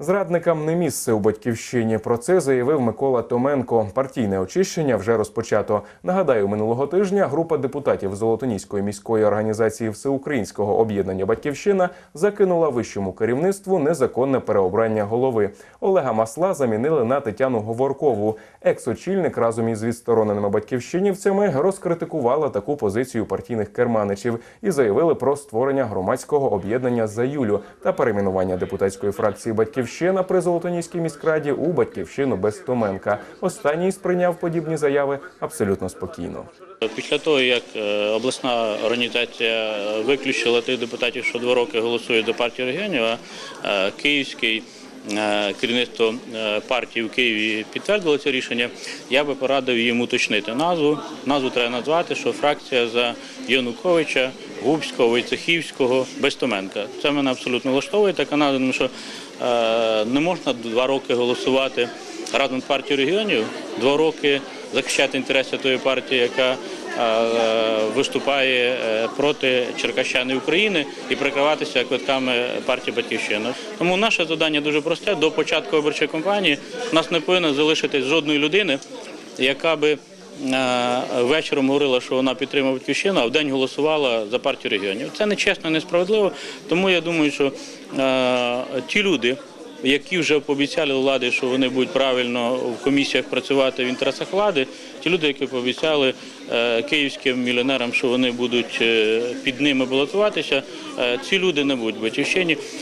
Зрадникам не місце у батьківщині. Про це заявив Микола Томенко. Партійне очищення вже розпочато. Нагадаю, минулого тижня група депутатів Золотоніської міської організації Всеукраїнського об'єднання Батьківщина закинула вищому керівництву незаконне переобрання голови. Олега Масла замінили на Тетяну Говоркову. Екс-очільник разом із відстороненими батьківщинівцями розкритикувала таку позицію партійних керманичів і заявили про створення громадського об'єднання за Юлю та перейменування депутатської фракції Батьківщина при Золотоніській міськраді у батьківщину без Томенка. Останній сприйняв подібні заяви абсолютно спокійно. Після того, як е, обласна організація виключила тих депутатів, що два роки голосують до партії регіонів, е, київський е, керівництво е, партії в Києві підтвердило це рішення, я би порадив їм уточнити назву. Назву треба назвати, що фракція за Януковича, Губського, Войцехівського, Безтоменка. Це мене абсолютно влаштовує така тому що е, не можна два роки голосувати разом з партією регіонів, два роки захищати інтереси тої партії, яка е, виступає е, проти Черкащани України і прикриватися квитками партії Батьківщина. Тому наше завдання дуже просте. До початку виборчої кампанії нас не повинно залишитись жодної людини, яка би вечором говорила, що вона підтримує батьківщину, а вдень голосувала за партію регіонів. Це нечесно, несправедливо. Тому я думаю, що е, ті люди які вже пообіцяли владі, що вони будуть правильно в комісіях працювати в інтересах влади. Ті люди, які пообіцяли е, київським мільйонерам, що вони будуть е, під ними балотуватися, е, ці люди не будуть в батьківщині.